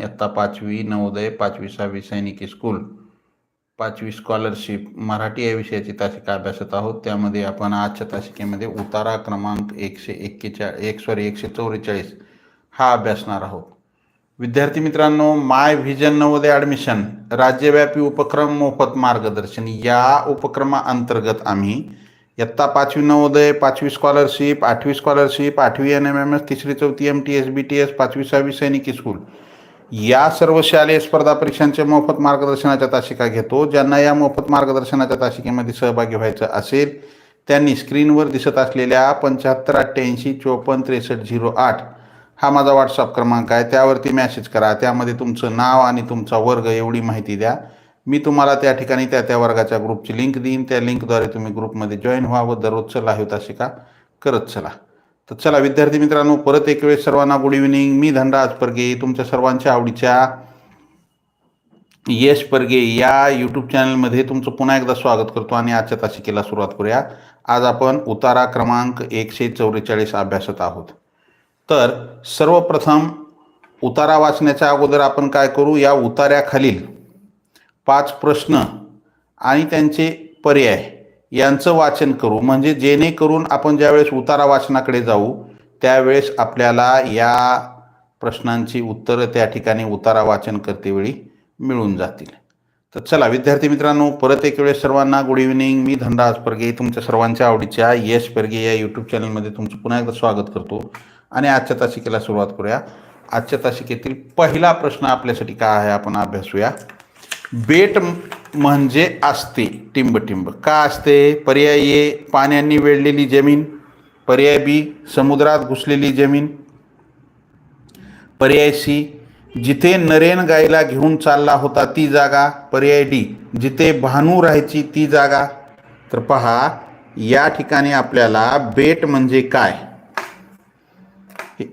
इयत्ता पाचवी नवोदय पाचवी सहावी सैनिकी स्कूल पाचवी स्कॉलरशिप मराठी या विषयाची तासिका अभ्यासत आहोत. त्यामध्ये आपण आजच्या तासिकेमध्ये उतारा क्रमांक एकशे एक्केचाळ एक सॉरी एकशे चौवेचाळीस हा अभ्यासणार आहोत. विद्यार्थी मित्रांनो माय व्हिजन नवोदय ॲडमिशन राज्यव्यापी उपक्रम मोफत मार्गदर्शन. या उपक्रमाअंतर्गत आम्ही इयत्ता पाचवी नवोदय पाचवी स्कॉलरशिप आठवी स्कॉलरशिप आठवी एन एम एम एस तिसरी चौथी M T S B T S पाचवी सहावी सैनिकी स्कूल या सर्व शालेय स्पर्धा परीक्षांचे मोफत मार्गदर्शनाच्या तासिका घेतो. ज्यांना या मोफत मार्गदर्शनाच्या तासिकेमध्ये सहभागी व्हायचं असेल त्यांनी स्क्रीनवर दिसत असलेल्या पंच्याहत्तर अठ्ठ्याऐंशी चोपन्न त्रेसष्ट झिरो आठ हा माझा व्हॉट्सअप क्रमांक आहे. त्यावरती मॅसेज करा. त्यामध्ये तुमचं नाव आणि तुमचा वर्ग एवढी माहिती द्या. मी तुम्हाला त्या ठिकाणी त्या त्या वर्गाच्या ग्रुपची लिंक देईन. त्या लिंकद्वारे तुम्ही ग्रुपमध्ये जॉईन व्हा व दररोजचं लाईव्ह तासिका करत चला. तर चला विद्यार्थी मित्रांनो परत एक वेळेस सर्वांना गुड इव्हिनिंग मी धनराज परगे तुमच्या सर्वांच्या आवडीच्या यश परगे या यूट्यूब चॅनलमध्ये तुमचं पुन्हा एकदा स्वागत करतो आणि आजच्या तासिकेला सुरुवात करूया. आज आपण उतारा क्रमांक एकशे चौवेचाळीस अभ्यासत आहोत. तर सर्वप्रथम उतारा वाचण्याच्या अगोदर आपण काय करू? या उतार्याखालील पाच प्रश्न आणि त्यांचे पर्याय यांचं वाचन करू. म्हणजे जेणेकरून आपण ज्यावेळेस उतारा वाचनाकडे जाऊ त्यावेळेस आपल्याला या प्रश्नांची उत्तरं त्या ठिकाणी उतारा वाचन करतेवेळी मिळून जातील. तर चला विद्यार्थी मित्रांनो परत एक वेळेस सर्वांना गुड इव्हिनिंग मी धनराज परगे तुमच्या सर्वांच्या आवडीच्या यश परगे या यूट्यूब चॅनलमध्ये तुमचं पुन्हा एकदा स्वागत करतो. आणि आजच्या तासिकेला सुरुवात करूया. आजच्या तासिकेतील पहिला प्रश्न आपल्यासाठी काय आहे आपण अभ्यासूया. बेट म्हणजे असते टिंबटिंब. का असते पर्याय ए पाण्याने वेढलेली जमीन. पर्याय बी समुद्रात घुसलेली जमीन. पर्याय सी जिथे नरेन गायला घेऊन चालला होता ती जागा. पर्याय डी जिथे भानू राहायची ती जागा. तर पहा या ठिकाणी आपल्याला बेट म्हणजे काय? पुढे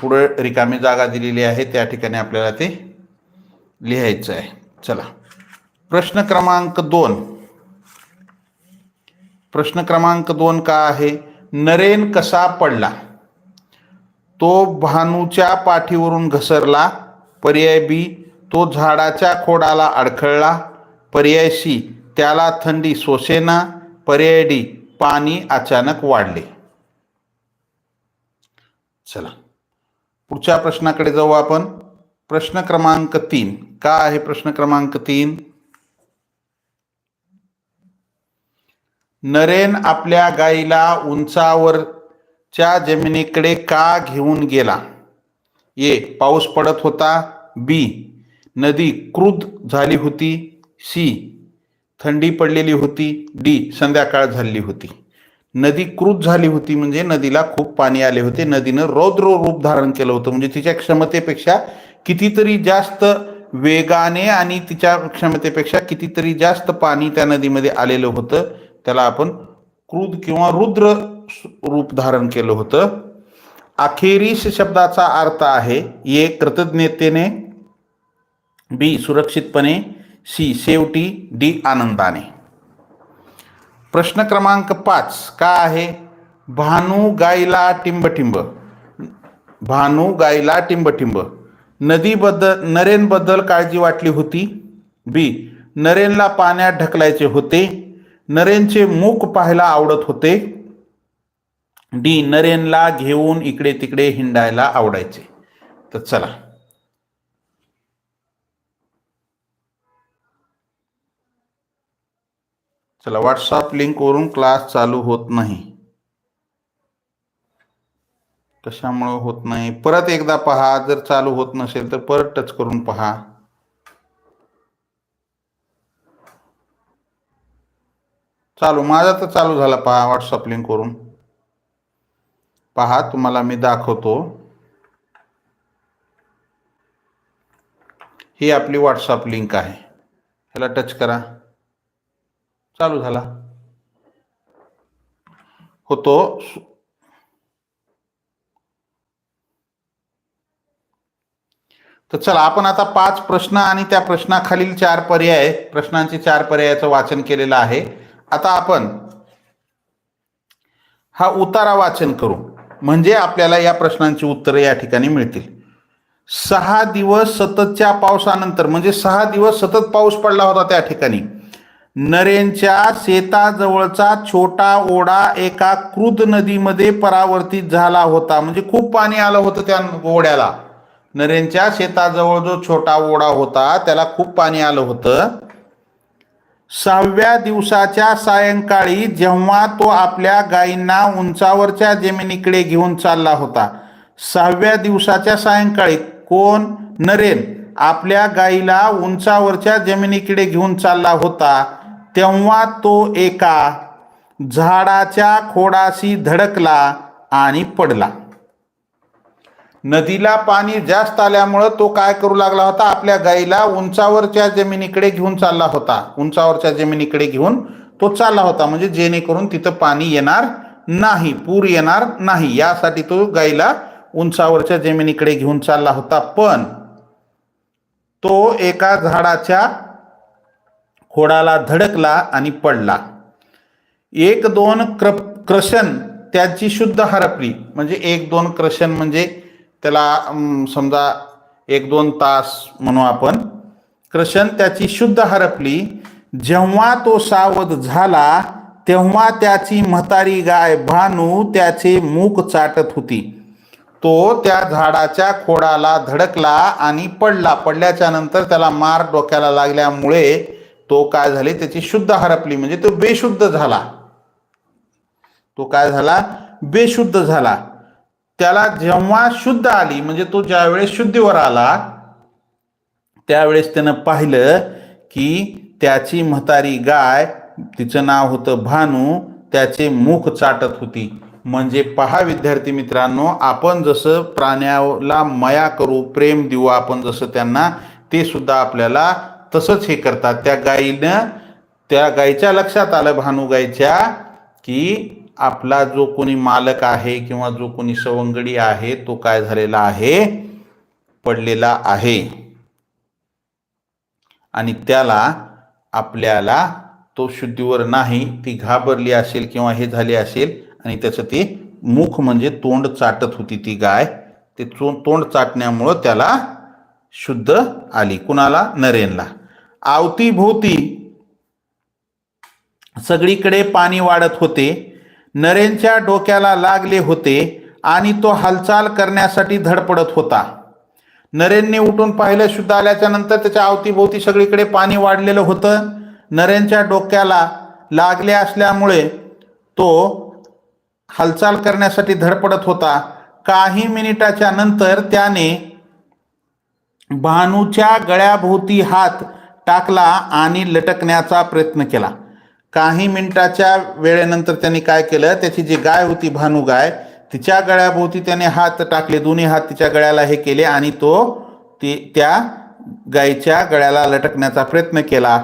पुढं रिकामी जागा दिलेली आहे. त्या ठिकाणी आपल्याला ते लिहायचं आहे. चला. प्रश्न क्रमांक दोन. प्रश्न क्रमांक दोन का आहे? नरेन कसा पडला? तो भानूच्या पाठीवरून घसरला. पर्याय बी तो झाडाच्या खोडाला अडखळला. पर्याय सी त्याला थंडी सोसेना. पर्याय डी पाणी अचानक वाढले. चला. पुढच्या प्रश्नाकडे जाऊ आपण. प्रश्न क्रमांक तीन. का आहे प्रश्न क्रमांक तीन? नरेन आपल्या गाईला उंचावरच्या जमिनीकडे का घेऊन गेला? ए. पाऊस पडत होता. बी. नदी क्रुद झाली होती. सी. थंडी पडलेली होती. डी. संध्याकाळ झालेली होती. नदी क्रुद झाली होती म्हणजे नदीला खूप पाणी आले होते. नदीनं रौद्र रूप धारण केलं होतं. म्हणजे तिच्या क्षमतेपेक्षा कितीतरी जास्त वेगाने आणि तिच्या क्षमतेपेक्षा कितीतरी जास्त पाणी त्या नदीमध्ये आलेलं होतं. त्याला आपण क्रूद किंवा रुद्र रूप धारण केलं होतं. अखेरीस शब्दाचा अर्थ आहे ए कृतज्ञतेने बी सुरक्षितपणे सी शेवटी डी आनंदाने. प्रश्न क्रमांक पाच का आहे? भानू गायला टिंबटिंब. भानू गायला टिंबटिंब. नदीबद्दल नरेनबद्दल काळजी वाटली होती. बी नरेनला पाण्यात ढकलायचे होते. नरेनचे मुख पाहायला आवडत होते. डी नरेनला घेऊन इकडे तिकडे हिंडायला आवडायचे. तर चला. चला व्हॉट्सअप लिंकवरून क्लास चालू होत नाही. कशामुळं होत नाही? परत एकदा पहा जर चालू होत नसेल तर परत टच करून पहा. चालू माझा तर चालू झाला पहा व्हॉट्सअप लिंक करून पहा तुम्हाला मी दाखवतो. ही आपली व्हॉट्सअप लिंक आहे. ह्याला टच करा. चालू झाला. होतो. तर चला आपण आता पाच प्रश्न आणि त्या प्रश्नाखालील चार पर्याय प्रश्नांचे चार पर्यायाचं वाचन केलेलं आहे. आता आपण हा उतारा वाचन करू. म्हणजे आपल्याला या प्रश्नांची उत्तरं या ठिकाणी मिळतील. सहा दिवस सततच्या पावसानंतर म्हणजे सहा दिवस सतत पाऊस पडला होता त्या ठिकाणी. नरेंच्या शेताजवळचा छोटा ओढा एका क्रुद नदीमध्ये परावर्तित झाला होता. म्हणजे खूप पाणी आलं होतं त्या ओढ्याला. नरेनच्या शेताजवळ जो छोटा ओढा होता त्याला खूप पाणी आलं होतं. सहाव्या दिवसाच्या सायंकाळी जेव्हा तो आपल्या गायींना उंचावरच्या जमिनीकडे घेऊन चालला होता सहाव्या दिवसाच्या सायंकाळी कोण? नरेन आपल्या गायीला उंचावरच्या जमिनीकडे घेऊन चालला होता तेव्हा तो एका झाडाच्या खोडाशी धडकला आणि पडला. नदीला पाणी जास्त आल्यामुळं तो काय करू लागला होता? आपल्या गाईला उंचावरच्या जमिनीकडे घेऊन चालला होता. उंचावरच्या जमिनीकडे घेऊन तो चालला होता. म्हणजे जेणेकरून तिथं पाणी येणार नाही पूर येणार नाही. यासाठी तो गाईला उंचावरच्या जमिनीकडे घेऊन चालला होता. पण तो एका झाडाच्या खोडाला धडकला आणि पडला. एक दोन क्र क्रशन त्याची शुद्ध हरपली. म्हणजे एक दोन क्रशन म्हणजे त्याला समजा एक दोन तास म्हणू आपण. कृष्ण त्याची शुद्ध हरपली. जेव्हा तो सावध झाला तेव्हा त्याची म्हातारी गाय भानू त्याचे मूक चाटत होती. तो त्या झाडाच्या खोडाला धडकला आणि पडला. पडल्याच्या नंतर त्याला मार डोक्याला लागल्यामुळे तो काय झाले? त्याची शुद्ध हरपली. म्हणजे तो बेशुद्ध झाला. तो काय झाला? बेशुद्ध झाला. त्याला जेव्हा शुद्ध आली म्हणजे तो ज्यावेळेस शुद्धीवर आला त्यावेळेस त्यानं पाहिलं की त्याची म्हातारी गाय तिचं नाव होतं भानू त्याचे मुख चाटत होती. म्हणजे पहा विद्यार्थी मित्रांनो आपण जसं प्राण्याला मया करू प्रेम देऊ आपण जसं त्यांना ते सुद्धा आपल्याला तसंच हे करतात. त्या गायीनं त्या गायीच्या लक्षात आलं भानू गायच्या की आपला जो कोणी मालक आहे किंवा जो कोणी सवंगडी आहे तो काय झालेला आहे? पडलेला आहे. आणि त्याला आपल्याला तो शुद्धीवर नाही ती घाबरली असेल किंवा हे झाली असेल आणि त्याचं ते मुख म्हणजे तोंड चाटत होती ती गाय ते तो तोंड चाटण्यामुळं त्याला शुद्ध आली. कुणाला? नरेनला. आवतीभोवती सगळीकडे पाणी वाढत होते. नरेनच्या डोक्याला लागले होते आणि तो हालचाल करण्यासाठी धडपडत होता. नरेनने उठून पाहिलं शुद्ध आल्याच्यानंतर त्याच्या अवतीभोवती सगळीकडे पाणी वाढलेलं होतं. नरेनच्या डोक्याला लागले असल्यामुळे तो हालचाल करण्यासाठी धडपडत होता. काही मिनिटाच्या नंतर त्याने भानूच्या गळ्याभोवती हात टाकला आणि लटकण्याचा प्रयत्न केला. काही मिनिटाच्या वेळेनंतर त्यांनी काय केलं? त्याची जी गाय होती भानू गाय तिच्या गळ्याभोवती त्याने हात टाकले. दोन्ही हात तिच्या गळ्याला हे केले आणि तो ती त्या गायीच्या गळ्याला लटकण्याचा प्रयत्न केला.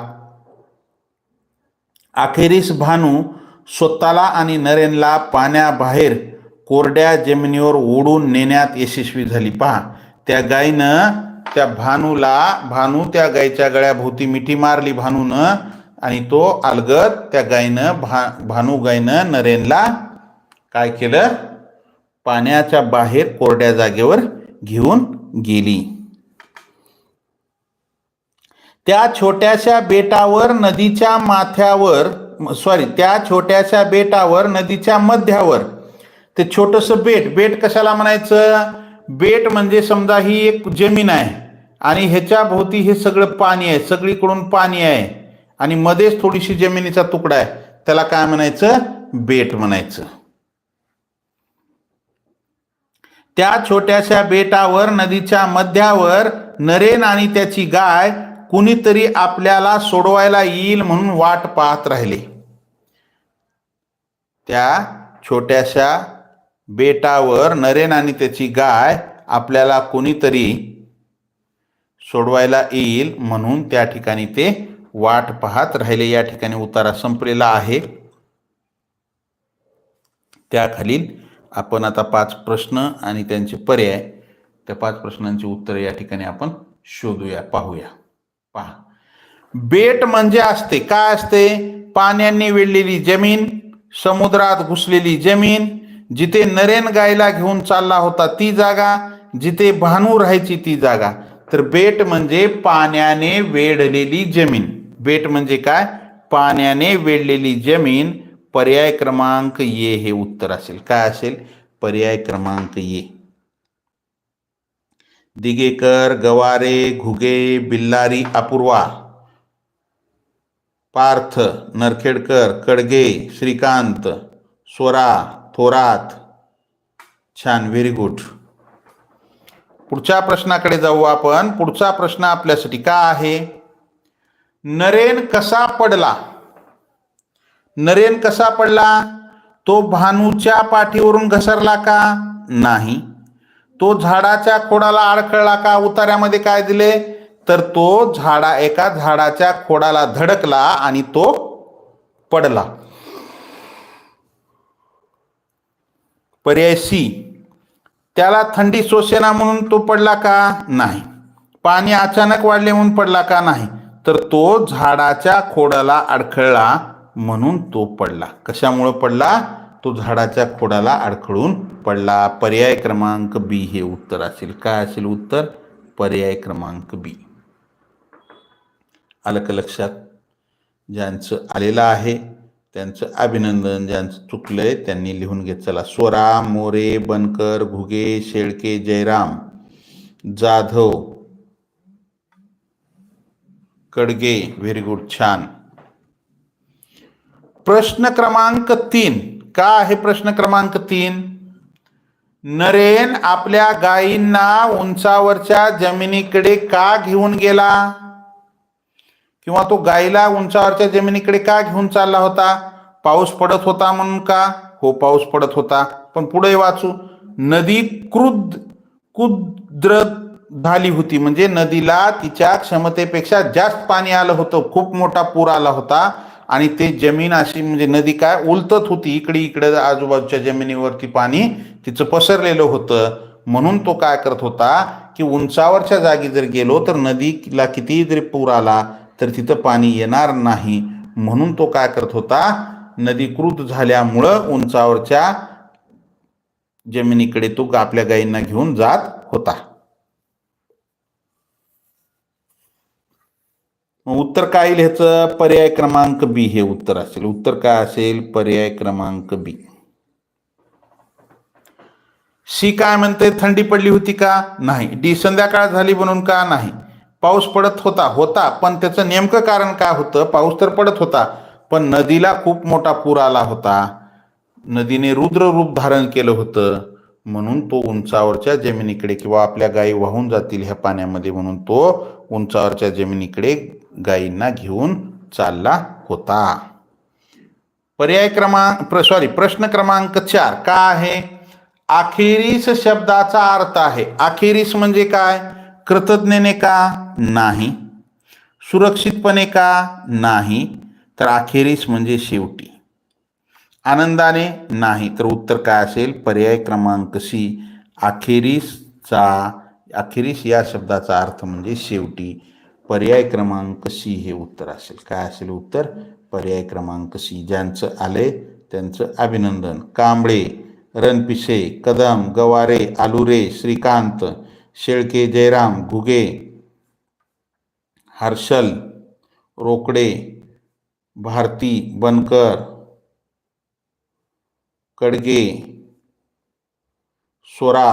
अखेरीस भानू स्वतःला आणि नरेनला पाण्याबाहेर कोरड्या जमिनीवर ओढून नेण्यात यशस्वी झाली. पहा त्या गायीनं त्या भानूला भानू त्या गायीच्या गळ्याभोवती मिठी मारली. भानूनं आणि तो अलगद त्या गायनं भा भानू गायीनं नरेनला काय केलं? पाण्याच्या बाहेर कोरड्या जागेवर घेऊन गेली. त्या छोट्याशा बेटावर नदीच्या माथ्यावर सॉरी त्या छोट्याशा बेटावर नदीच्या मध्यावर. ते छोटंसं बेट बेट कशाला म्हणायचं? बेट म्हणजे समजा ही एक जमीन आहे आणि ह्याच्या भोवती हे सगळं पाणी आहे सगळीकडून पाणी आहे. आणि मध्येच थोडीशी जमिनीचा तुकडा आहे. त्याला काय म्हणायचं? बेट म्हणायचं. त्या छोट्याशा बेटावर नदीच्या मध्यावर नरेन आणि त्याची गाय कुणीतरी आपल्याला सोडवायला येईल म्हणून वाट पाहत राहिले. त्या छोट्याशा बेटावर नरेन आणि त्याची गाय आपल्याला कोणीतरी सोडवायला येईल म्हणून त्या ठिकाणी ते वाट पाहत राहिले या ठिकाणी उतारा संपलेला आहे. त्याखालील आपण आता पाच प्रश्न आणि त्यांचे पर्याय त्या पाच प्रश्नांची उत्तरे या ठिकाणी आपण शोधूया पाहूया. पहा. बेट म्हणजे असते. काय असते? पाण्याने वेढलेली जमीन समुद्रात घुसलेली जमीन जिथे नरेन गायला घेऊन चालला होता ती जागा जिथे भानू राहायची ती जागा. तर बेट म्हणजे पाण्याने वेढलेली जमीन. बेट म्हणजे काय? पाण्याने वेढलेली जमीन पर्याय क्रमांक ये हे उत्तर असेल. काय असेल? पर्याय क्रमांक ये दिगेकर गवारे घुगे बिल्लारी अपूर्वा. पार्थ नरखेडकर कडगे श्रीकांत स्वरा थोरात. छान व्हेरी गुड पुढच्या प्रश्नाकडे जाऊ आपण. पुढचा प्रश्न आपल्यासाठी का आहे? नरेन कसा पडला? नरेन कसा पडला? तो भानूच्या पाठीवरून घसरला का? नाही. तो झाडाच्या खोडाला अडखळला का? उतार्यामध्ये काय दिले? तर तो झाडा एका झाडाच्या खोडाला धडकला आणि तो पडला. पर्याय सी. त्याला थंडी सोसेना म्हणून तो पडला का? नाही. पाणी अचानक वाढले म्हणून पडला का? नाही. तर तो झाडाच्या खोडाला अडखळला म्हणून तो पडला. कशामुळं पडला? तो झाडाच्या खोडाला अडखळून पडला. पर्याय क्रमांक बी हे उत्तर असेल. काय असेल उत्तर? पर्याय क्रमांक बी. आलं का लक्षात? ज्यांचं आलेलं आहे त्यांचं अभिनंदन ज्यांचं चुकलंय त्यांनी लिहून घेत चला. स्वरा मोरे बनकर घुगे शेळके जयराम जाधव कडगे व्हेरी गुड छान. प्रश्न क्रमांक तीन. का आहे प्रश्न क्रमांक तीन? नरेन आपल्या गायींना उंचावरच्या जमिनीकडे का घेऊन गेला? किंवा तो गायीला उंचावरच्या जमिनीकडे का घेऊन चालला होता? पाऊस पडत होता म्हणून का? हो पाऊस पडत होता. पण पुढे वाचू. नदी क्रुद कुद्रत झाली होती. म्हणजे नदीला तिच्या क्षमतेपेक्षा जास्त पाणी आलं होतं. खूप मोठा पूर आला होता. आणि ते जमीन अशी म्हणजे नदी काय उलटत होती. इकडे इकडे आजूबाजूच्या जमिनीवरती पाणी तिचं पसरलेलं होतं. म्हणून तो काय करत होता की उंचावरच्या जागी जर गेलो तर नदीला कितीही जरी पूर आला तर तिथं पाणी येणार नाही. म्हणून तो काय करत होता? नदीकृत झाल्यामुळं उंचावरच्या जमिनीकडे तो आपल्या गायींना घेऊन जात होता. उत्तर काय येईल ह्याचं? पर्याय क्रमांक बी हे उत्तर असेल. उत्तर काय असेल? पर्याय क्रमांक बी. सी काय म्हणते? थंडी पडली होती का? नाही. डी संध्याकाळ झाली म्हणून का? नाही. पाऊस पडत होता. होता. पण त्याचं नेमकं कारण काय होतं? पाऊस तर पडत होता पण नदीला खूप मोठा पूर आला होता. नदीने रुद्र रूप धारण केलं होतं. म्हणून तो उंचावरच्या जमिनीकडे किंवा आपल्या गायी वाहून जातील ह्या पाण्यामध्ये म्हणून तो उंचावरच्या जमिनीकडे गायींना घेऊन चालला होता. पर्याय क्रमांक सॉरी प्रश्न क्रमांक चार का आहे? अखेरीस शब्दाचा अर्थ आहे. अखेरीस म्हणजे काय? कृतज्ञने का? नाही. सुरक्षितपणे का? नाही. तर अखेरीस म्हणजे शेवटी. आनंदाने नाही तर उत्तर काय असेल? पर्याय क्रमांक सी अखेरीसचा अखेरीस या शब्दाचा अर्थ म्हणजे शेवटी पर्याय क्रमांक सी हे उत्तर असेल. काय असेल उत्तर? पर्याय क्रमांक सी. ज्यांचं आले त्यांचं अभिनंदन. कांबळे रणपिसे कदम गवारे आलुरे श्रीकांत शेळके जयराम घुगे हर्षल रोकडे भारती बनकर कडगे स्वरा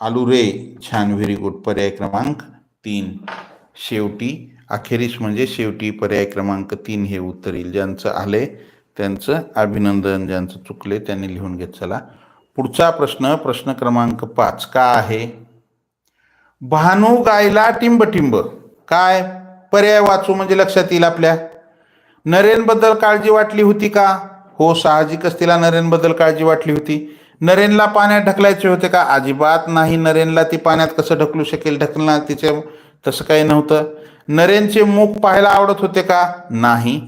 आलुरे छान व्हेरी गुड पर्याय क्रमांक तीन. शेवटी अखेरीस म्हणजे शेवटी पर्याय क्रमांक तीन हे उत्तर येईल. ज्यांचं आले त्यांचं अभिनंदन ज्यांचं चुकले त्यांनी लिहून घेत चला. पुढचा प्रश्न प्रश्न क्रमांक पाच. का आहे? भानू गायला टिंबटिंब. काय? पर्याय वाचू म्हणजे लक्षात येईल आपल्या. नरेनबद्दल काळजी वाटली होती का? हो साहजिकच तिला नरेनबद्दल काळजी वाटली होती. नरेनला पाण्यात ढकलायचे होते का? अजिबात नाही. नरेनला ती पाण्यात कसं ढकलू शकेल? ढकलणार तिचे तसं काही नव्हतं. नरेनचे मुख पाहायला आवडत होते का? नाही.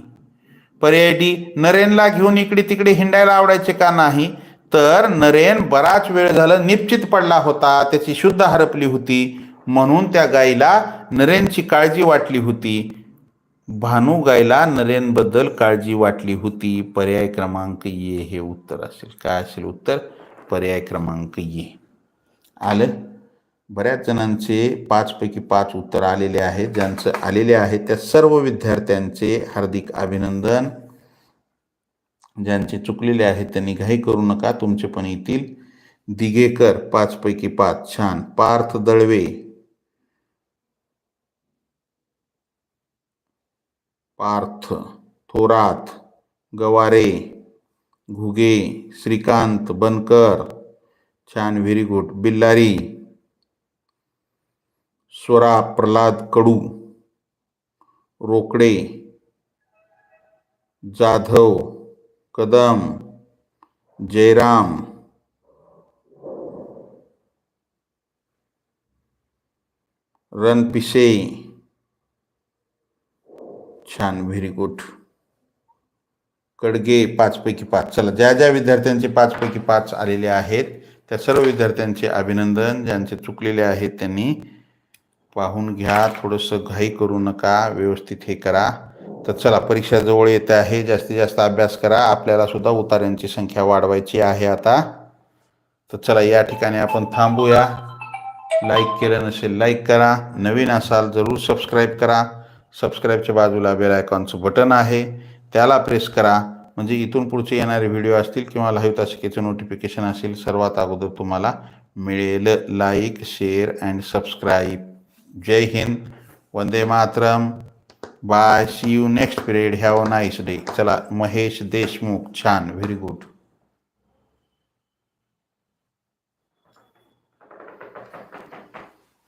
पर्याय डी नरेनला घेऊन इकडे तिकडे हिंडायला आवडायचे का? नाही. तर नरेन बराच वेळ झाला निश्चित पडला होता. त्याची शुद्ध हरपली होती. म्हणून त्या गायीला नरेनची काळजी वाटली होती. भानू गायला नरेनबद्दल काळजी वाटली होती. पर्याय क्रमांक ये हे उत्तर असेल. काय असेल उत्तर? पर्याय क्रमांक ये आलं? बऱ्याच जणांचे पाचपैकी पाच उत्तर आलेले आहेत. ज्यांचं आलेले आहे त्या सर्व विद्यार्थ्यांचे हार्दिक अभिनंदन. ज्यांचे चुकलेले आहेत त्यांनी घाई करू नका तुमचे पण येतील. दिगेकर पाचपैकी पाच. छान. पार्थ दळवे. पार्थ. थोरात. गवारे. घुगे, श्रीकांत बनकर, छान व्हेरी गुड. बिल्लारी स्वरा प्रल्हाद कडू, रोकडे, जाधव, कदम, जयराम, रणपिसे, छान व्हेरी गुड. कडगे पाचपैकी पाच. चला ज्या ज्या विद्यार्थ्यांचे पाचपैकी पाच आलेले आहेत त्या सर्व विद्यार्थ्यांचे अभिनंदन. ज्यांचे चुकलेले आहेत त्यांनी पाहून घ्या. थोडंसं घाई करू नका. व्यवस्थित हे करा. तर चला परीक्षा जवळ येते आहे. जास्तीत जास्त अभ्यास करा. आपल्याला सुद्धा उतार्यांची संख्या वाढवायची आहे आता. तर चला या ठिकाणी आपण थांबूया. लाईक केलं नसेल लाईक करा. नवीन असाल जरूर सबस्क्राईब करा. सबस्क्राईबच्या बाजूला बेल आयकॉनचं बटन आहे. त्याला प्रेस करा. म्हणजे इथून पुढचे येणारे व्हिडिओ असतील किंवा लाईव्ह तासिकेचं नोटिफिकेशन असेल सर्वात अगोदर तुम्हाला मिळेल. लाईक शेअर अँड सबस्क्राईब जय हिंद. वंदे Mataram. Bye see you next period have a nice day चला महेश देशमुख. छान. Very good